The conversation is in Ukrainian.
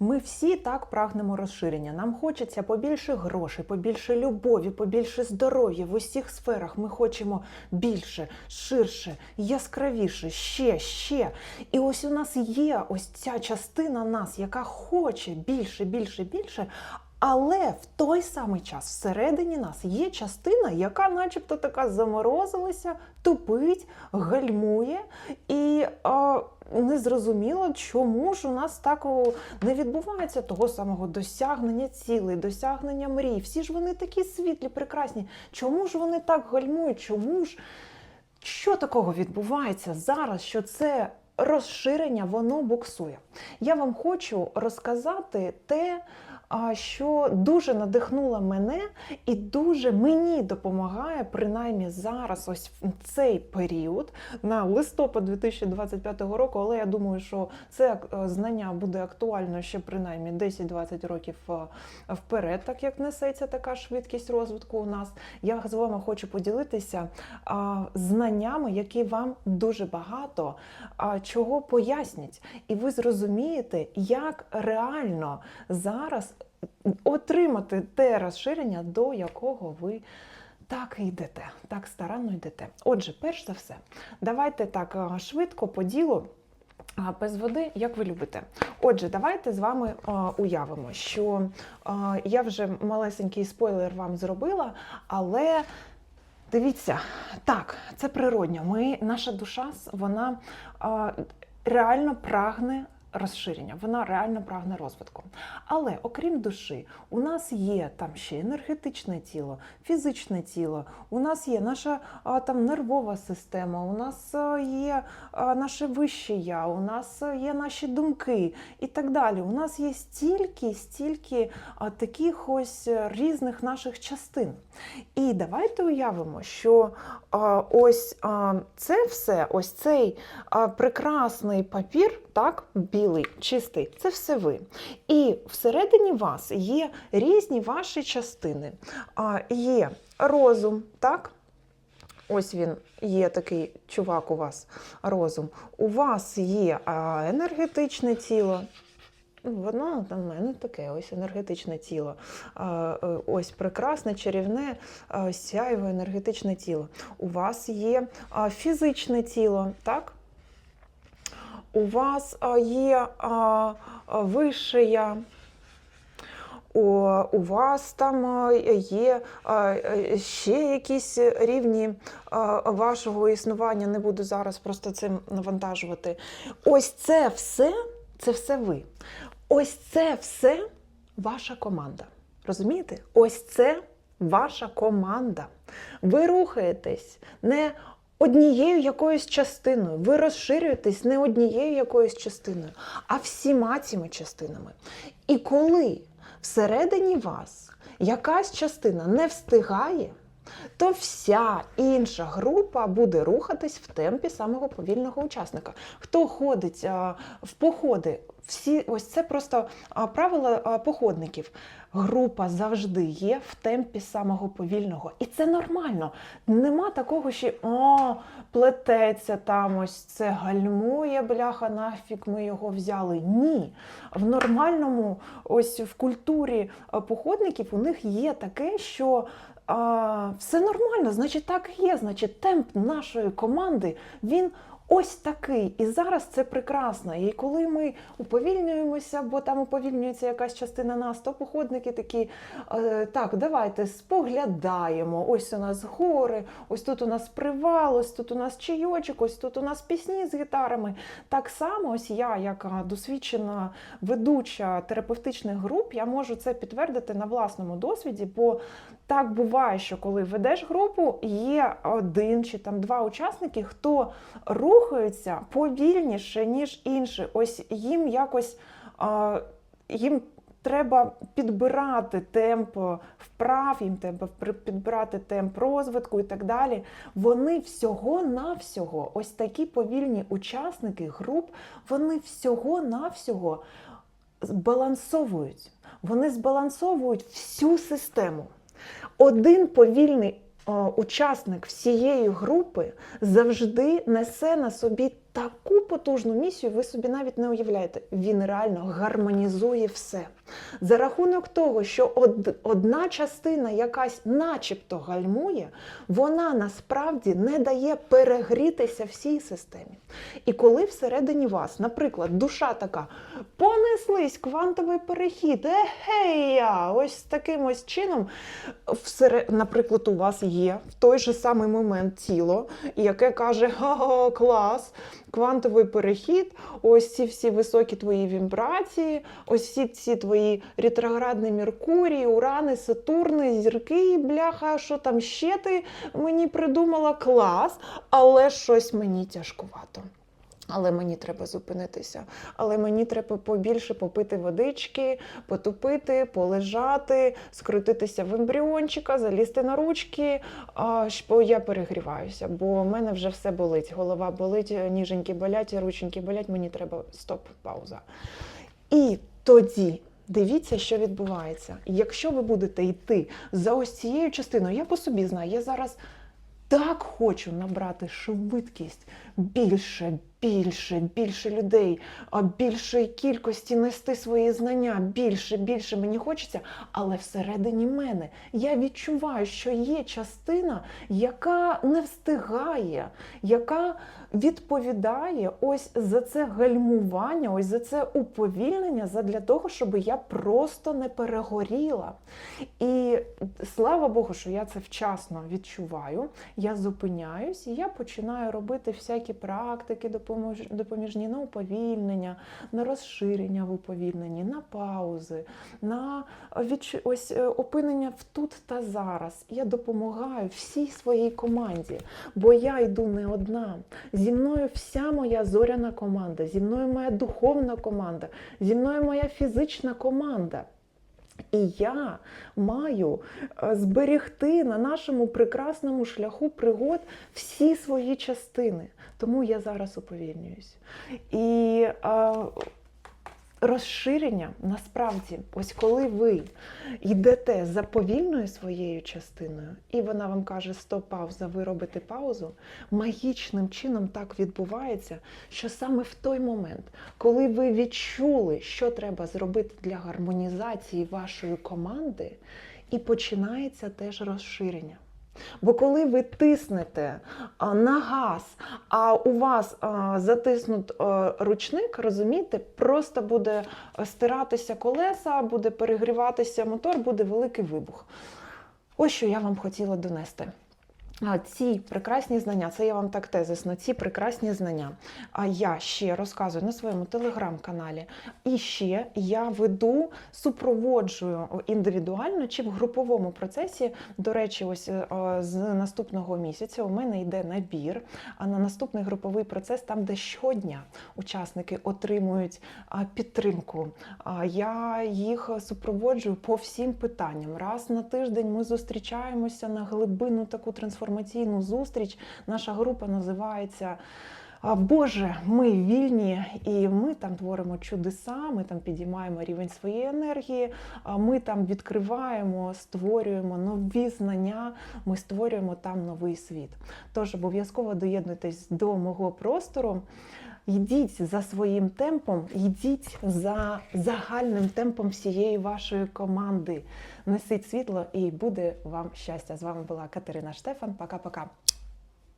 Ми всі так прагнемо розширення. Нам хочеться побільше грошей, побільше любові, побільше здоров'я в усіх сферах. Ми хочемо більше, ширше, яскравіше, ще, ще. І ось у нас є ось ця частина нас, яка хоче більше, більше, більше. Але в той самий час всередині нас є частина, яка, начебто, така заморозилася, тупить, гальмує, і а, не зрозуміло, чому ж у нас так не відбувається того самого досягнення цілей, досягнення мрій. Всі ж вони такі світлі, прекрасні. Чому ж вони так гальмують? Чому ж що такого відбувається зараз? Що це розширення воно буксує? Я вам хочу розказати те що дуже надихнуло мене і дуже мені допомагає, принаймні зараз, ось в цей період, на листопад 2025 року. Але я думаю, що це е, знання буде актуально ще принаймні 10-20 років е, вперед, так як несеться така швидкість розвитку у нас. Я з вами хочу поділитися знаннями, які вам дуже багато чого пояснять, і ви зрозумієте, як реально зараз отримати те розширення, до якого ви так йдете, так старанно йдете. Отже, перш за все, давайте так швидко по ділу. Без води, як ви любите. Отже, давайте з вами а, уявимо, що а, я вже малесенький спойлер вам зробила, але дивіться, так, це природньо. Ми, наша душа, вона а, реально прагне розширення, вона реально прагне розвитку. Але окрім душі, у нас є там ще енергетичне тіло, фізичне тіло, у нас є наша там нервова система, у нас є наше вище я, у нас є наші думки і так далі. У нас є стільки, стільки таких ось е, різних наших частин. І давайте уявимо, що ось це все, ось цей прекрасний папір, так, білий, чистий, це все ви. І всередині вас є різні ваші частини. А, є розум, так? Ось він є такий чувак у вас розум. У вас є енергетичне тіло. Ну, Воно в мене таке ось енергетичне тіло. Е, Ось прекрасне, чарівне, а, сяйве енергетичне тіло. У вас є фізичне тіло, так? У вас є а, а, вище я. У, вас там є ще якісь рівні вашого існування. Не буду зараз просто цим навантажувати. Ось це все, це все ви. Ось це все ваша команда. Розумієте? Ось це ваша команда. Ви рухаєтесь не однією якоюсь частиною. Ви розширюєтесь не однією якоюсь частиною, а всіма цими частинами. І коли всередині вас якась частина не встигає, то вся інша група буде рухатись в темпі самого повільного учасника. Хто ходить в походи, всі ось це просто а, правило походників. Група завжди є в темпі самого повільного. І це нормально. Нема такого, що о, плететься там, ось це гальмує, бляха, нафіг ми його взяли. Ні. В нормальному, ось в культурі походників у них є таке, що а, все нормально, значить, так і є. Значить, темп нашої команди він ось такий. І зараз це прекрасно. І коли ми уповільнюємося, бо там уповільнюється якась частина нас, то походники такі, е, так, давайте споглядаємо. Ось у нас гори, ось тут у нас привал, ось тут у нас чайочок, ось тут у нас пісні з гітарами. Так само, ось я, як досвідчена ведуча терапевтичних груп, я можу це підтвердити на власному досвіді, бо так буває, що коли ведеш групу, є один чи там два учасники, хто рухаються повільніше, ніж інші. Ось їм якось а, їм треба підбирати темп вправ, їм треба підбирати темп розвитку і так далі. Вони всього-навсього, ось такі повільні учасники груп, вони всього-навсього збалансовують. Вони збалансовують всю систему. Один повільний учасник всієї групи завжди несе на собі таку потужну місію, ви собі навіть не уявляєте. Він реально гармонізує все. За рахунок того, що од- одна частина якась начебто гальмує, вона насправді не дає перегрітися всій системі. І коли всередині вас, наприклад, душа така, понеслись квантовий перехід, егея, ось таким ось чином, всере- наприклад, у вас є в той же самий момент тіло, яке каже: ха клас, квантовий перехід, ось ці всі високі твої вібрації, ось всі ці твої ретроградні Меркурії, Урани, Сатурни, зірки, бляха, що там ще ти мені придумала клас, але щось мені тяжкувато. Але мені треба зупинитися. Але мені треба побільше попити водички, потупити, полежати, скрутитися в ембріончика, залізти на ручки. Бо я перегріваюся, бо в мене вже все болить. Голова болить, ніженьки болять, рученьки болять. Мені треба стоп, пауза. І тоді. Дивіться, що відбувається. Якщо ви будете йти за ось цією частиною, я по собі знаю, я зараз так хочу набрати швидкість більше, більше, більше людей, більшої кількості нести свої знання, більше, більше мені хочеться, але всередині мене я відчуваю, що є частина, яка не встигає, яка відповідає ось за це гальмування, ось за це уповільнення, задля того, щоб я просто не перегоріла. І слава Богу, що я це вчасно відчуваю. Я зупиняюсь і я починаю робити всякі практики допомож- допоміжні на уповільнення, на розширення в уповільненні, на паузи, на ось е, опинення в тут та зараз. Я допомагаю всій своїй команді, бо я йду не одна. Зі мною вся моя зоряна команда, зі мною моя духовна команда, зі мною моя фізична команда. І я маю е, зберегти на нашому прекрасному шляху пригод всі свої частини. Тому я зараз уповільнююсь. І е, розширення насправді, ось коли ви йдете за повільною своєю частиною, і вона вам каже стоп, пауза, ви робите паузу, магічним чином так відбувається, що саме в той момент, коли ви відчули, що треба зробити для гармонізації вашої команди, і починається теж розширення. Бо коли ви тиснете на газ, а у вас затиснут ручник, розумієте, просто буде стиратися колеса, буде перегріватися мотор, буде великий вибух. Ось що я вам хотіла донести. А ці прекрасні знання, це я вам так тезисно, ці прекрасні знання. А я ще розказую на своєму телеграм-каналі. І ще я веду, супроводжую індивідуально чи в груповому процесі. До речі, ось е, з наступного місяця у мене йде набір. А на наступний груповий процес, там, де щодня учасники отримують підтримку. А, Я їх супроводжую по всім питанням. Раз на тиждень ми зустрічаємося на глибинну таку трансформаційну зустріч. Наша група називається. Боже, ми вільні, і ми там творимо чудеса, ми там підіймаємо рівень своєї енергії, ми там відкриваємо, створюємо нові знання, ми створюємо там новий світ. Тож обов'язково доєднуйтесь до мого простору. Йдіть за своїм темпом, йдіть за загальним темпом всієї вашої команди. Несіть світло і буде вам щастя. З вами була Катерина Штефан. Пока-пока.